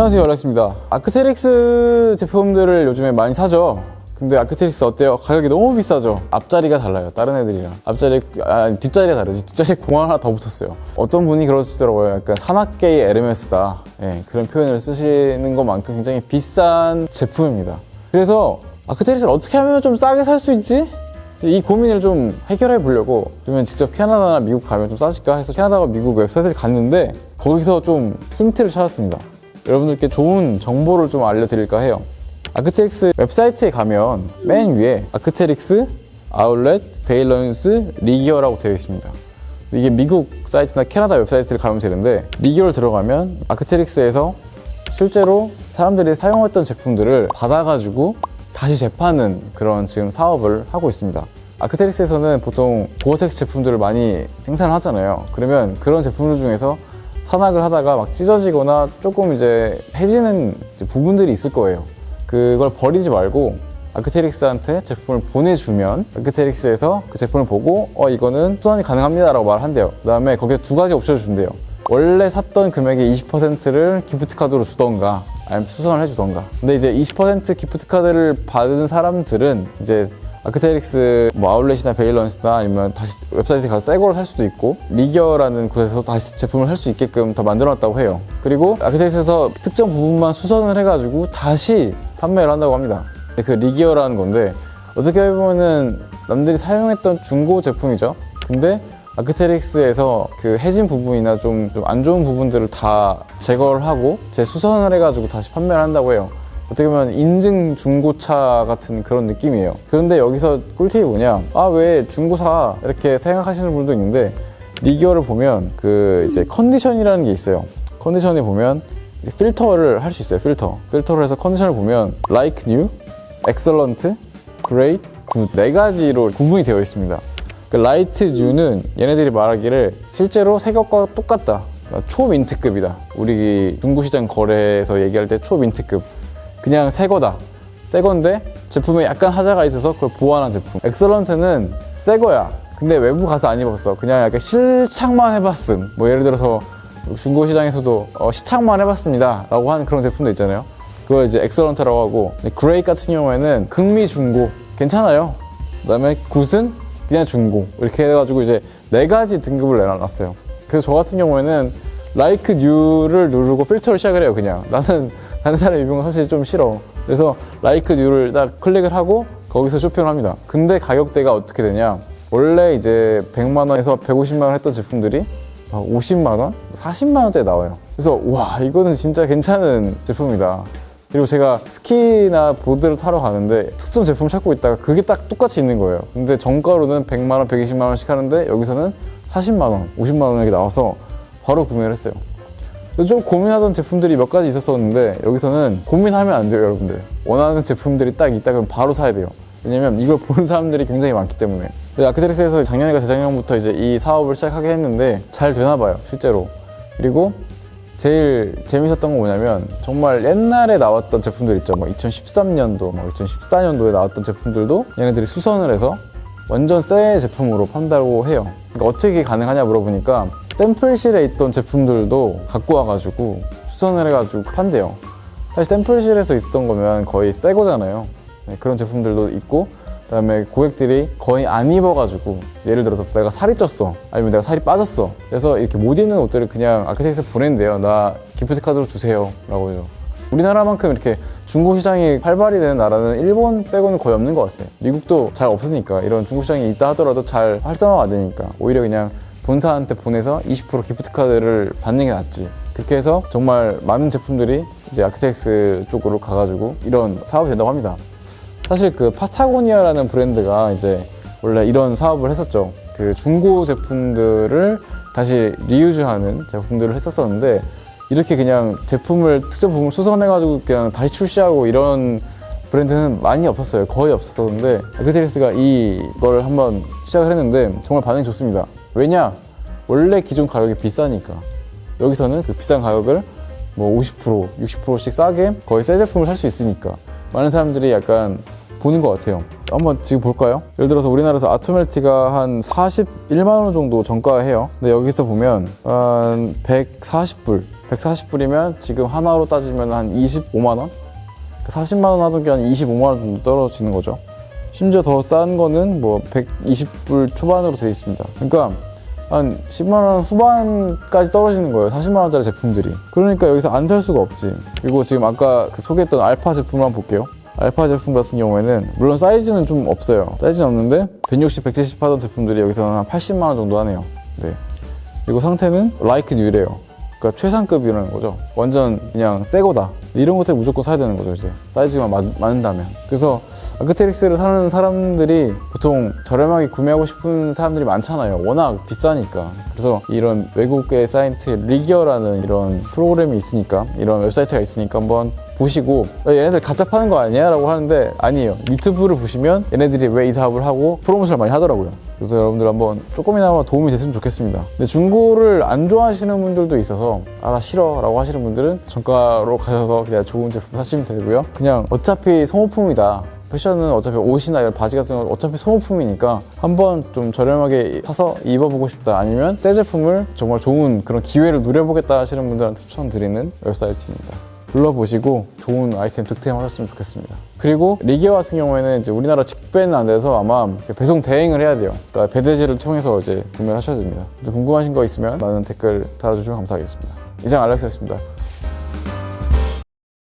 안녕하세요 연락입니다. 아크테릭스 제품들을 요즘에 많이 사죠. 근데 아크테릭스 어때요? 가격이 너무 비싸죠. 앞자리가 달라요 다른 애들이랑. 앞자리 아 뒷자리가 다르지. 뒷자리에 공 하나 더 붙었어요. 어떤 분이 그러시더라고요. 약간 산악계의 에르메스다. 예, 그런 표현을 쓰시는 것만큼 굉장히 비싼 제품입니다. 그래서 아크테릭스를 어떻게 하면 좀 싸게 살 수 있지? 이 고민을 좀 해결해 보려고 그러면 직접 캐나다나 미국 가면 좀 싸질까 해서 캐나다와 미국 웹사이트를 갔는데 거기서 좀 힌트를 찾았습니다. 여러분들께 좋은 정보를 좀 알려드릴까 해요. 아크테릭스 웹사이트에 가면 맨 위에 아크테릭스, 아울렛, 베일런스, 리기어라고 되어 있습니다. 이게 미국 사이트나 캐나다 웹사이트를 가면 되는데 리기어를 들어가면 아크테릭스에서 실제로 사람들이 사용했던 제품들을 받아가지고 다시 재파는 그런 지금 사업을 하고 있습니다. 아크테릭스에서는 보통 고어텍스 제품들을 많이 생산을 하잖아요. 그러면 그런 제품들 중에서 산악을 하다가 막 찢어지거나 조금 이제 해지는 이제 부분들이 있을 거예요. 그걸 버리지 말고 아크테릭스한테 제품을 보내주면 아크테릭스에서 그 제품을 보고 어 이거는 수선이 가능합니다라고 말을 한대요. 그다음에 거기에 두 가지 옵션을 준대요. 원래 샀던 금액의 20%를 기프트 카드로 주던가 아니면 수선을 해주던가. 근데 이제 20% 기프트 카드를 받은 사람들은 이제 아크테릭스 뭐 아울렛이나 베일런스나 아니면 다시 웹사이트에 가서 새 거를 살 수도 있고 리기어라는 곳에서 다시 제품을 살 수 있게끔 더 만들어놨다고 해요. 그리고 아크테릭스에서 특정 부분만 수선을 해가지고 다시 판매를 한다고 합니다. 그 리기어라는 건데 어떻게 보면은 남들이 사용했던 중고 제품이죠. 근데 아크테릭스에서 그 해진 부분이나 좀 안 좋은 부분들을 다 제거를 하고 재수선을 해가지고 다시 판매를 한다고 해요. 어떻게 보면 인증 중고차 같은 그런 느낌이에요. 그런데 여기서 꿀팁이 뭐냐? 아, 왜 중고사 이렇게 생각하시는 분도 있는데 리기어를 보면 그 이제 컨디션이라는 게 있어요. 컨디션에 보면 필터를 할 수 있어요. 필터. 필터를 해서 컨디션을 보면 like new, excellent, great, good 네 가지로 구분이 되어 있습니다. 그 라이트 뉴는 얘네들이 말하기를 실제로 새 것과 똑같다. 초민트급이다. 우리 중고시장 거래에서 얘기할 때 초민트급. 그냥 새 거다. 새 건데 제품에 약간 하자가 있어서 그걸 보완한 제품. 엑설런트는 새 거야. 근데 외부 가서 안 입었어. 그냥 약간 실착만 해봤음. 뭐 예를 들어서 중고시장에서도 어, 시착만 해봤습니다. 라고 하는 그런 제품도 있잖아요. 그걸 이제 엑설런트라고 하고 그레이 같은 경우에는 극미 중고 괜찮아요. 그 다음에 굿은 그냥 중고 이렇게 해가지고 이제 네 가지 등급을 내놔놨어요. 그래서 저 같은 경우에는 라이크 뉴를 누르고 필터를 시작을 해요. 그냥 나는 다른 사람 입은 거 사실 좀 싫어. 그래서 라이크 뉴를 딱 클릭을 하고 거기서 쇼핑을 합니다. 근데 가격대가 어떻게 되냐? 원래 이제 100만 원에서 150만 원 했던 제품들이 50만 원, 40만 원대 나와요. 그래서 와 이거는 진짜 괜찮은 제품이다. 그리고 제가 스키나 보드를 타러 가는데 특정 제품 찾고 있다가 그게 딱 똑같이 있는 거예요. 근데 정가로는 100만 원, 120만 원씩 하는데 여기서는 40만 원, 50만 원이 나와서 바로 구매를 했어요. 좀 고민하던 제품들이 몇 가지 있었었는데 여기서는 고민하면 안 돼요, 여러분들. 원하는 제품들이 딱 있다 그러면 바로 사야 돼요. 왜냐면 이걸 보는 사람들이 굉장히 많기 때문에. 아크테릭스에서 작년인가 재작년부터 이제 이 사업을 시작하게 했는데 잘 되나 봐요, 실제로. 그리고 제일 재밌었던 건 뭐냐면 정말 옛날에 나왔던 제품들 있죠. 뭐 2013년도, 뭐 2014년도에 나왔던 제품들도 얘네들이 수선을 해서 완전 새 제품으로 판다고 해요. 그러니까 어떻게 가능하냐 물어보니까 샘플실에 있던 제품들도 갖고 와가지고 수선을 해가지고 판대요. 사실 샘플실에서 있었던 거면 거의 새 거잖아요. 네, 그런 제품들도 있고 그다음에 고객들이 거의 안 입어가지고 예를 들어서 내가 살이 쪘어 아니면 내가 살이 빠졌어. 그래서 이렇게 못 입는 옷들을 그냥 아크텍스에 보낸대요. 나 기프트 카드로 주세요. 라고 해요 우리나라만큼 이렇게 중고 시장이 활발히 되는 나라는 일본 빼고는 거의 없는 것 같아요. 미국도 잘 없으니까 이런 중고 시장이 있다 하더라도 잘 활성화가 안 되니까 오히려 그냥 본사한테 보내서 20% 기프트 카드를 받는 게 낫지 그렇게 해서 정말 많은 제품들이 이제 아크텍스 쪽으로 가가지고 이런 사업이 된다고 합니다 사실 그 파타고니아라는 브랜드가 이제 원래 이런 사업을 했었죠. 그 중고 제품들을 다시 리유즈하는 제품들을 했었었는데 이렇게 그냥 제품을 특정 부분을 수선해가지고 그냥 다시 출시하고 이런 브랜드는 많이 없었어요. 거의 없었었는데 아크테리스가 이걸 한번 시작을 했는데 정말 반응이 좋습니다. 왜냐? 원래 기존 가격이 비싸니까 여기서는 그 비싼 가격을 뭐 50%, 60%씩 싸게 거의 새 제품을 살 수 있으니까 많은 사람들이 약간 보는 것 같아요. 한번 지금 볼까요? 예를 들어서 우리나라에서 아토멜티가 한 41만 원 정도 정가해요. 근데 여기서 보면 한 140불, 140불이면 지금 하나로 따지면 한 25만 원? 40만 원 하던 게 한 25만 원 정도 떨어지는 거죠. 심지어 더 싼 거는 뭐 120불 초반으로 되어 있습니다. 그러니까 한 10만 원 후반까지 떨어지는 거예요. 40만 원짜리 제품들이. 그러니까 여기서 안 살 수가 없지. 그리고 지금 아까 그 소개했던 알파 제품만 볼게요. 알파 제품 같은 경우에는 물론 사이즈는 좀 없어요. 사이즈는 없는데 160, 170 하던 제품들이 여기서는 한 80만 원 정도 하네요. 네. 그리고 상태는 라이크 뉴래요. 그러니까 최상급이라는 거죠. 완전 그냥 새 거다. 이런 것들 무조건 사야 되는 거죠, 이제. 사이즈만 맞, 맞는다면. 그래서 아크테릭스를 사는 사람들이 보통 저렴하게 구매하고 싶은 사람들이 많잖아요. 워낙 비싸니까. 그래서 이런 외국의 사이트 리기어라는 이런 프로그램이 있으니까, 이런 웹사이트가 있으니까 한번 보시고 야, 얘네들 가짜 파는 거 아니야? 라고 하는데 아니에요. 유튜브를 보시면 얘네들이 왜 이 사업을 하고 프로모션을 많이 하더라고요. 그래서 여러분들 한번 조금이나마 도움이 됐으면 좋겠습니다. 근데 중고를 안 좋아하시는 분들도 있어서 아 나 싫어 라고 하시는 분들은 정가로 가셔서 그냥 좋은 제품 사시면 되고요. 그냥 어차피 소모품이다. 패션은 어차피 옷이나 바지 같은 건 어차피 소모품이니까 한번 좀 저렴하게 사서 입어보고 싶다 아니면 새 제품을 정말 좋은 그런 기회를 누려보겠다 하시는 분들한테 추천드리는 웹사이트입니다. 불러보시고 좋은 아이템 득템하셨으면 좋겠습니다. 그리고 리기어 같은 경우에는 이제 우리나라 직배는 안 돼서 아마 배송 대행을 해야 돼요. 그러니까 배대지를 통해서 이제 구매를 하셔야 됩니다. 궁금하신 거 있으면 많은 댓글 달아주시면 감사하겠습니다. 이상 알렉스였습니다.